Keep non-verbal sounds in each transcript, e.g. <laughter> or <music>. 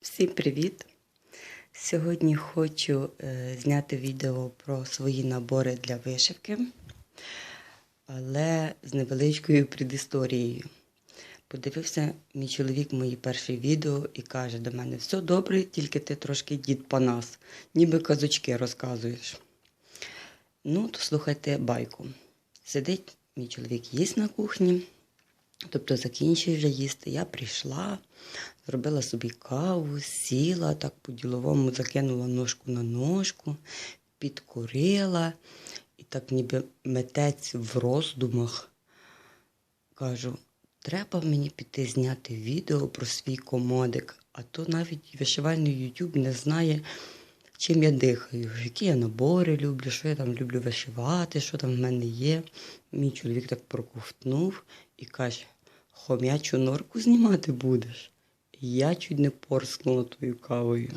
Всім привіт! Сьогодні хочу е, зняти відео про свої набори для вишивки, але з невеличкою предісторією. Подивився мій чоловік мої перші відео і каже до мене: все добре, тільки ти трошки дід Панас, ніби казочки розказуєш. Ну, то слухайте байку. Сидить мій чоловік їсть на кухні, тобто закінчує вже їсти. Я прийшла, зробила собі каву, сіла, так по-діловому закинула ножку на ножку, підкурила і так ніби метець в роздумах. Кажу, треба мені піти зняти відео про свій комодик, а то навіть вишивальний YouTube не знає, чим я дихаю, які я набори люблю, що я там люблю вишивати, що там в мене є. Мій чоловік так проковтнув і каже: хом'ячу норку знімати будеш. Я чуть не порскнула тою кавою.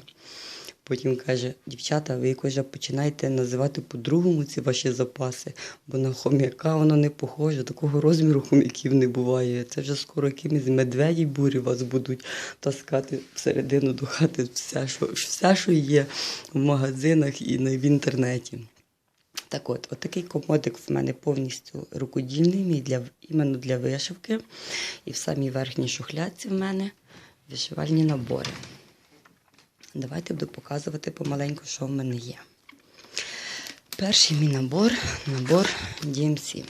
Потім каже, дівчата, ви якось вже починаєте називати по-другому ці ваші запаси, бо на хом'яка воно не похоже, такого розміру хом'яків не буває. Це вже скоро якимись медведі бурі вас будуть таскати всередину до хати все, що, все, що є в магазинах і в інтернеті. Так от, отакий комодик в мене повністю рукодільний, мій для, іменно для вишивки. І в самій верхній шухлядці в мене вишивальні набори. Давайте буду показувати помаленьку, що в мене є. Перший мій набор набор DMC.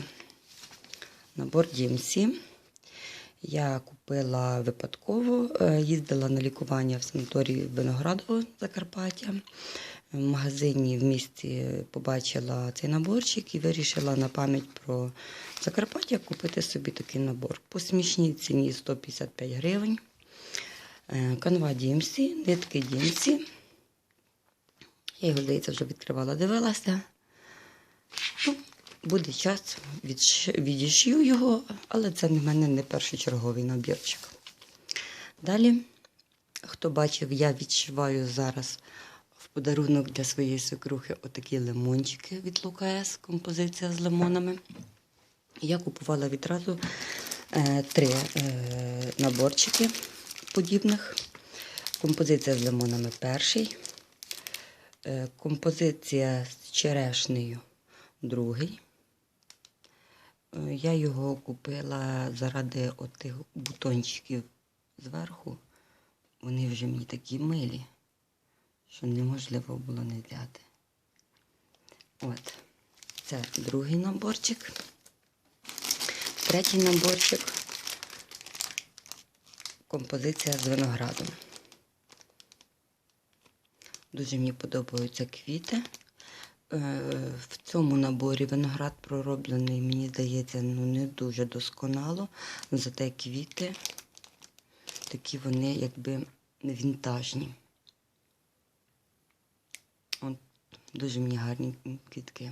Набор DMC. Я купила випадково, е, їздила на лікування в санаторії Виноградово Закарпаття. В магазині в місті побачила цей наборчик і вирішила на пам'ять про Закарпаття купити собі такий набор. По смішній ціні 155 гривень. Е, Канва DMC, нитки DMC. Я його, здається, вже відкривала, дивилася. Ну, буде час, відішью його, але це в мене не першочерговий набірчик. Далі, хто бачив, я відшиваю зараз в подарунок для своєї свекрухи отакі лимончики від Лукас, композиція з лимонами. Я купувала відразу е, три е, наборчики подібних. Композиція з лимонами перший. Е, композиція з черешнею другий. Е, Я його купила заради отих бутончиків зверху. Вони вже мені такі милі, що неможливо було не взяти. От, це другий наборчик. Третій наборчик композиція з виноградом. Дуже мені подобаються квіти. Е, В цьому наборі виноград пророблений, мені здається, ну не дуже досконало. Зате квіти такі вони якби вінтажні. От, дуже мені гарні квітки.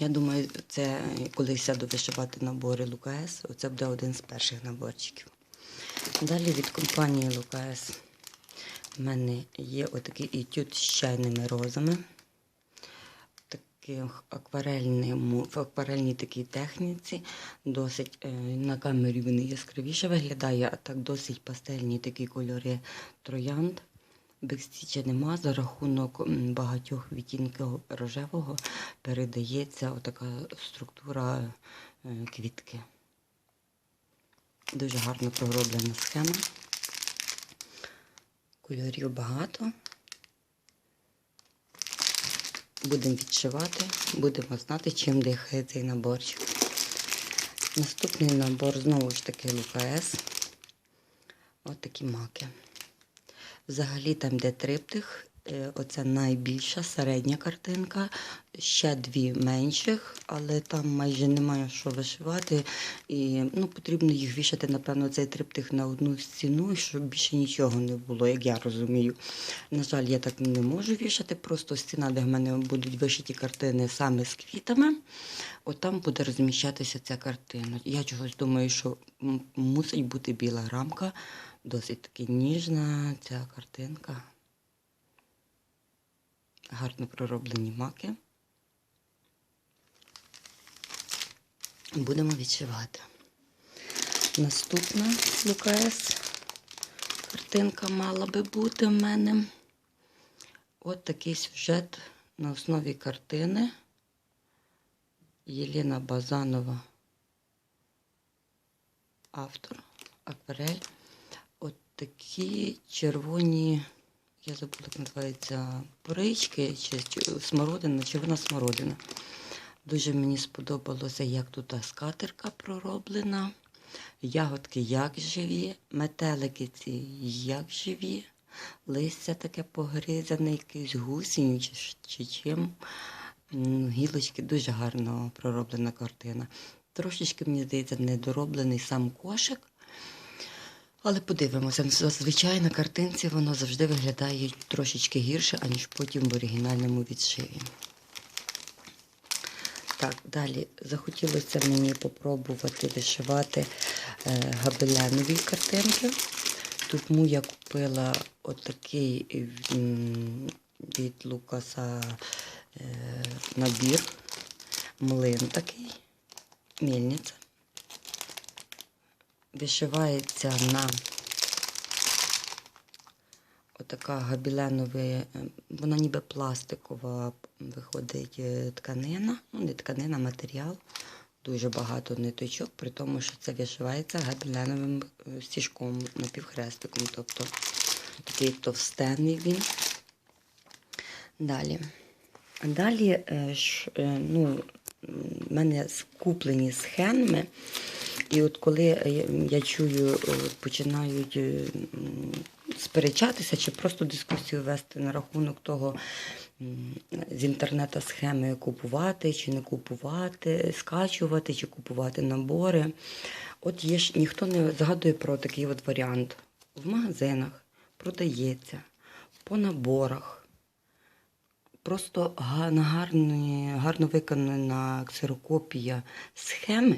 Я думаю, це коли сяду вишивати набори Лукас, це буде один з перших наборчиків. Далі від компанії Лукас в мене є отакий етюд з чайними розами. Акварельному, в акварельній такій техніці. Досить е, на камері вони яскравіше виглядає, а так досить пастельні такі кольори троянд. Бекстіча нема, за рахунок багатьох відтінків рожевого передається отака структура е, квітки. Дуже гарно пророблена схема. Кольорів багато. Будемо відшивати, будемо знати, чим дихає цей наборчик. Наступний набор знову ж таки Лукас. Ось такі маки. Взагалі там де триптих, е, оце найбільша середня картинка, ще дві менших, але там майже немає що вишивати. І ну, потрібно їх вішати, напевно, цей триптих на одну стіну, щоб більше нічого не було, як я розумію. На жаль, я так не можу вішати, просто стіна, де в мене будуть вишиті картини саме з квітами, от там буде розміщатися ця картина. Я чогось думаю, що мусить бути біла рамка. Досить таки ніжна ця картинка. Гарно пророблені маки. Будемо відшивати. Наступна ЛКС картинка мала би бути в мене. От такий сюжет на основі картини. Єлена Базанова, автор, акварель. Такі червоні, я забула, як називається, порички, чи смородина, червона смородина. Дуже мені сподобалося, як тут скатерка пророблена. Ягодки як живі, метелики ці як живі, листя таке погризане, якийсь гусінь чи, чи чим. Гілочки дуже гарно пророблена картина. Трошечки, мені здається, недороблений сам кошик. Але подивимося, зазвичай на картинці воно завжди виглядає трошечки гірше, аніж потім в оригінальному відшиві. Так, далі захотілося мені попробувати вишивати е, гобеленові картинки. Тому я купила отакий від Лукаса е, набір, млин такий, мельниця. Вишивається на отака габіленова, е, вона ніби пластикова виходить е, тканина, ну не тканина, матеріал. Дуже багато ниточок, при тому, що це вишивається габіленовим е, стіжком напівхрестиком, тобто такий товстенний він. Далі. Далі е, ну, в мене скуплені схеми. І от коли я, я чую, е, починають е, сперечатися чи просто дискусію вести на рахунок того, з інтернету схеми купувати чи не купувати, скачувати чи купувати набори. От є ж ніхто не згадує про такий от варіант. В магазинах продається по наборах. Просто га- на гарні, гарно виконана ксерокопія схеми,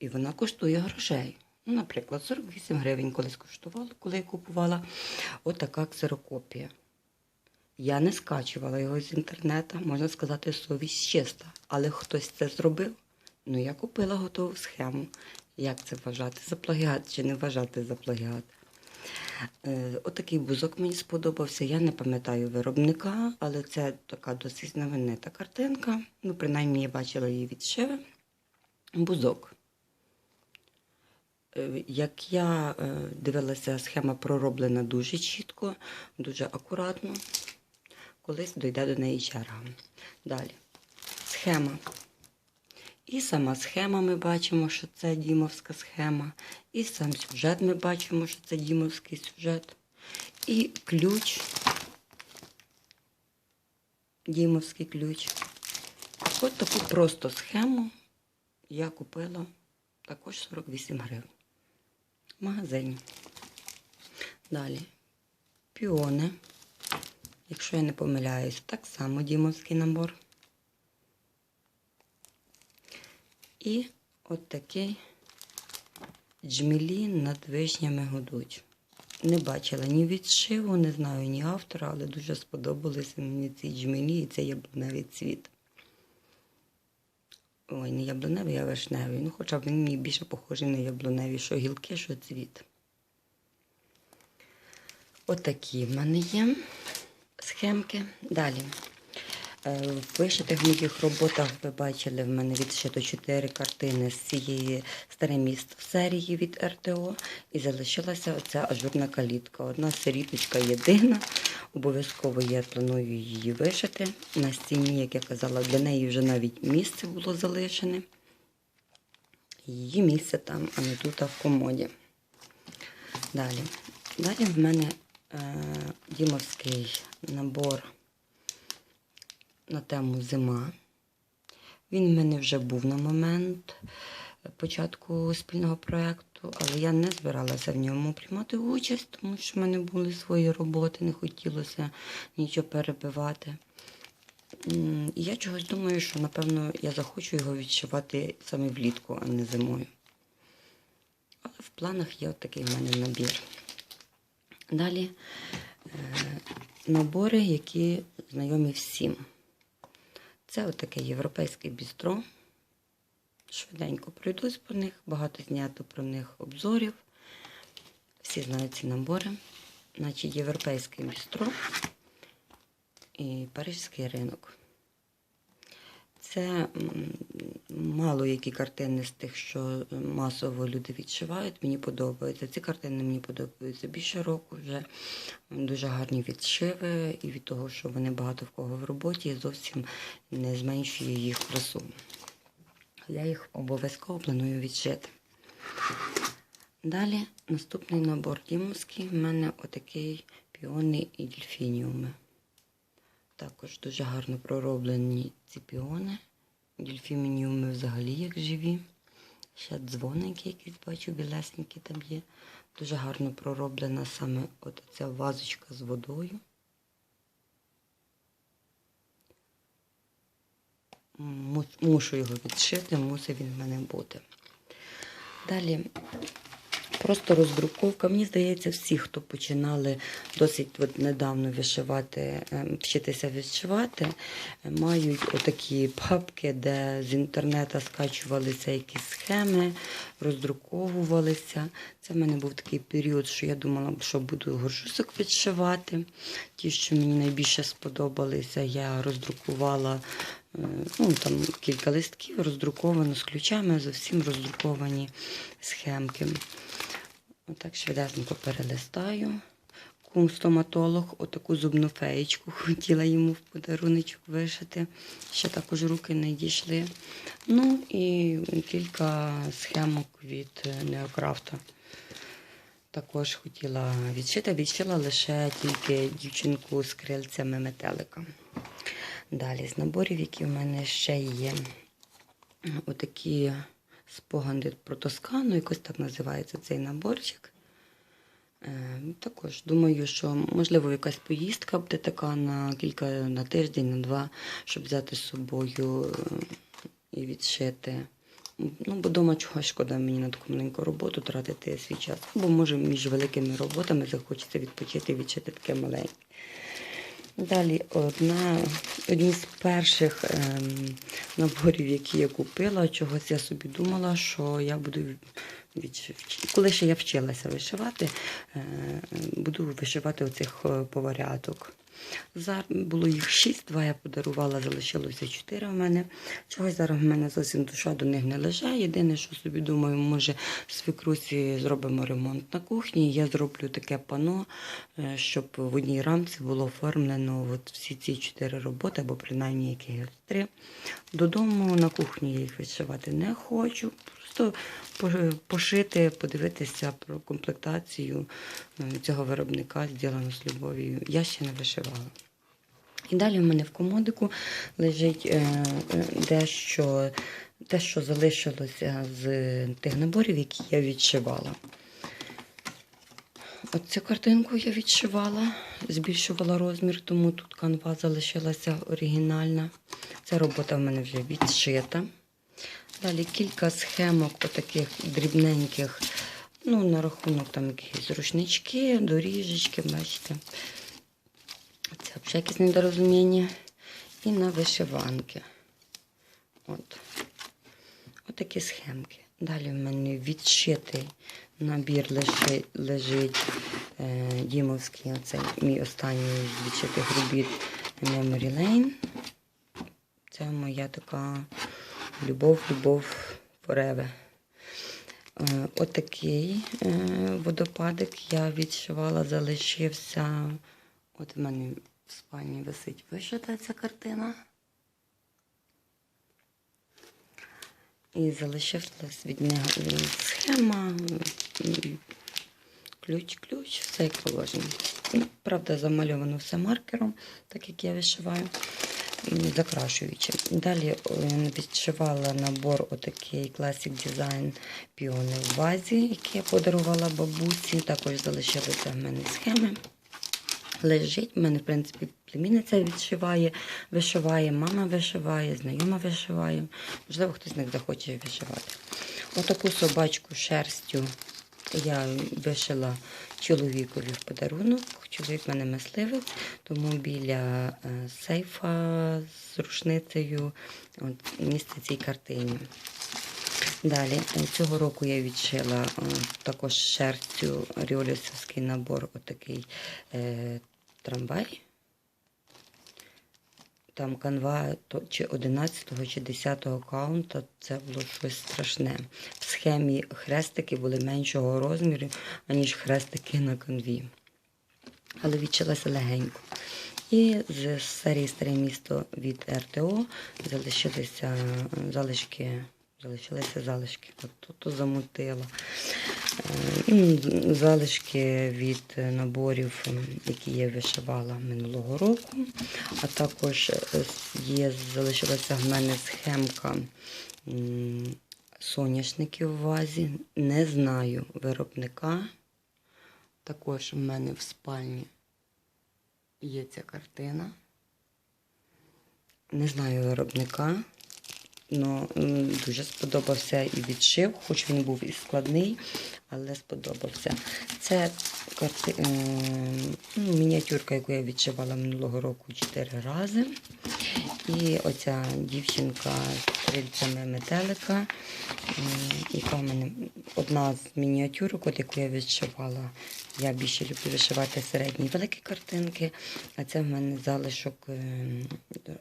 і вона коштує грошей. Ну, наприклад, 48 гривень колись коштувала, коли я купувала отака ксерокопія. Я не скачувала його з інтернету, можна сказати, совість чиста. Але хтось це зробив. Ну, я купила готову схему. Як це вважати за плагіат чи не вважати за плагіат? Е, Отакий бузок мені сподобався. Я не пам'ятаю виробника, але це така досить знаменита картинка. Ну, принаймні, я бачила її відшиви. Бузок. Е, Як я е, дивилася, схема пророблена дуже чітко, дуже акуратно. Колись дойде до неї черга. Далі. Схема. І сама схема ми бачимо, що це дімовська схема. І сам сюжет ми бачимо, що це дімовський сюжет. І ключ. Дімовський ключ. От таку просто схему я купила також 48 гривень. В магазині. Далі. Піони. Якщо я не помиляюсь, так само дімовський набор. І от такий джмілі над вишнями гудуть. Не бачила ні відшиву, не знаю ні автора, але дуже сподобалися мені ці джмілі і цей яблуневий цвіт. Ой, не яблуневий, а вишневий. Ну, хоча він мені більше похожий на яблуневий, що гілки, що цвіт. Отакі в мене є схемки. Далі. Е, В вишитих моїх роботах ви бачили, в мене відшито 4 картини з цієї старе місто серії від РТО. І залишилася оця ажурна калітка. Одна сиріточка єдина. Обов'язково я планую її вишити. На стіні, як я казала, для неї вже навіть місце було залишене. Її місце там, а не тут, а в комоді. Далі. Далі в мене е, дімовський набор на тему зима. Він в мене вже був на момент початку спільного проєкту, але я не збиралася в ньому приймати участь, тому що в мене були свої роботи, не хотілося нічого перебивати. І я чогось думаю, що, напевно, я захочу його відшивати саме влітку, а не зимою. Але в планах є от такий в мене набір. Далі е, набори, які знайомі всім. Це отаке європейське бістро. Швиденько пройдусь по них, багато знято про них обзорів. Всі знають ці набори. Значить, європейське бістро і парижський ринок. Це мало які картини з тих, що масово люди відшивають. Мені подобаються. Ці картини мені подобаються більше року вже. Дуже гарні відшиви, і від того, що вони багато в кого в роботі, зовсім не зменшує їх красу. Я їх обов'язково планую відшити. Далі наступний набор дімовський. У мене отакий піони і дельфініуми. Також дуже гарно пророблені ці піони. Дельфініуми взагалі як живі. Ще дзвоники якісь бачу, білесенькі там є. Дуже гарно пророблена саме от ця вазочка з водою. Мушу його відшити, мусить він в мене бути. Далі просто роздруковка. Мені здається, всі, хто починали досить недавно вишивати, ем, вчитися вишивати, е, мають отакі папки, де з інтернету скачувалися якісь схеми, роздруковувалися. Це в мене був такий період, що я думала, що буду горшусок відшивати. Ті, що мені найбільше сподобалися, я роздрукувала ну, там кілька листків, роздруковано з ключами, зовсім роздруковані схемки. Отак швиденько перелистаю. Кум стоматолог, отаку зубну феєчку хотіла йому в подаруночок вишити. Ще також руки не дійшли. Ну і кілька схемок від е, Неокрафта. Також хотіла відшити, відшила лише тільки дівчинку з крильцями метелика. Далі з наборів, які в мене ще є, отакі спогади про Тоскану, якось так називається цей наборчик. Е, Також думаю, що можливо якась поїздка буде така на кілька на тиждень, на два, щоб взяти з собою е, і відшити. Ну, бо дома чогось шкода мені на таку маленьку роботу тратити свій час. Бо може між великими роботами захочеться відпочити і відшити таке маленьке. Далі одна, одні з перших ем, наборів, які я купила, чогось я собі думала, що я буду від... коли ще я вчилася вишивати, е, буду вишивати оцих е, поваряток. Зараз було їх шість, два я подарувала, залишилося чотири в мене. Чогось зараз в мене зовсім душа до них не лежає. Єдине, що собі думаю, може свекрусі зробимо ремонт на кухні. Я зроблю таке пано, е, щоб в одній рамці було оформлено от всі ці чотири роботи, або принаймні якихось три. Додому на кухні я їх вишивати не хочу. Просто пошити, подивитися про комплектацію е, цього виробника, зроблено з любов'ю. Я ще не вишивала. І далі в мене в комодику лежить е, е, дещо, те, що залишилося з тих наборів, які я відшивала. Оцю картинку я відшивала, збільшувала розмір, тому тут канва залишилася оригінальна. Ця робота в мене вже відшита. Далі кілька схемок, отаких дрібненьких, ну, на рахунок там якісь рушнички, доріжечки, бачите. Це взагалі якесь недорозуміння. І на вишиванки. От. Отакі схемки. Далі в мене відшитий набір лежить, лежить е, Дімовський, оце мій останній з відшитих робіт Memory Lane. Це моя така любов, любов forever. Е, Отакий е, водопадик я відшивала, залишився. От в мене в спальні висить вишита ця картина. І залишилась від нього схема, ключ-ключ, все як положено. Ну, Правда, замальовано все маркером, так як я вишиваю, закрашуючи. Далі е, відшивала набор отакий Classic Design піони в вазі, який я подарувала бабусі. Також залишилися в мене схеми лежить. У мене, в принципі, племінниця відшиває, вишиває, мама вишиває, знайома вишиває. Можливо, хтось з них захоче вишивати. Отаку собачку шерстю я вишила чоловікові в подарунок. Чоловік мене мисливець, тому біля е, сейфа з рушницею от, місце цій картині. Далі, е, цього року я відшила е, також шерстю ріолісовський набор, отакий е, трамвай. Там канва чи 11 чи 10 каунта, це було щось страшне. В схемі хрестики були меншого розміру, аніж хрестики на канві. Але відчилася легенько. І з серії Старе місто від РТО залишилися залишки. Залишилися залишки. От тут замутила. Е, і Залишки від наборів, які я вишивала минулого року. А також е, є, залишилася в мене схемка соняшників в вазі. Не знаю виробника. Також в мене в спальні є ця картина. Не знаю виробника. Ну, дуже сподобався і відшив, хоч він був і складний, але сподобався. Це карти... ну, мініатюрка, яку я відшивала минулого року чотири рази. І оця дівчинка крильцями метелика, м, яка в мене одна з мініатюрок, от яку я відшивала. Я більше люблю вишивати середні і великі картинки, а це в мене залишок е,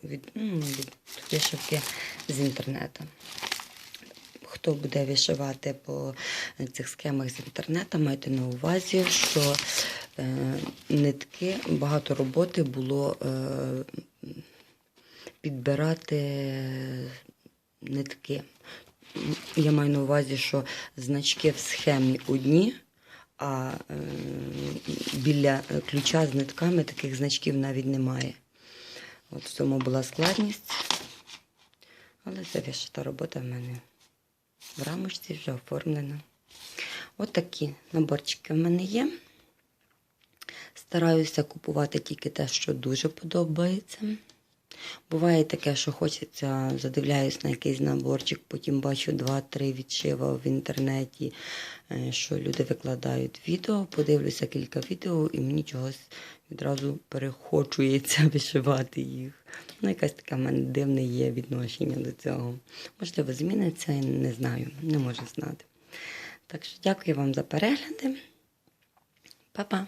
від, ну, від вишивки з інтернету. Хто буде вишивати по цих схемах з інтернету, майте на увазі, що е, нитки, багато роботи було е, підбирати нитки. Я маю на увазі, що значки в схемі одні, а е, біля ключа з нитками таких значків навіть немає. От в цьому була складність. Але це вишита робота в мене в рамочці вже оформлена. От такі наборчики в мене є. Стараюся купувати тільки те, що дуже подобається. Буває таке, що хочеться, задивляюсь на якийсь наборчик, потім бачу два-три відшива в інтернеті, е, що люди викладають відео, подивлюся кілька відео і мені чогось відразу перехочується <laughs> вишивати їх. Ну, якась таке в мене дивне є відношення до цього. Можливо, зміниться, не знаю, не можу знати. Так що дякую вам за перегляди. Па-па!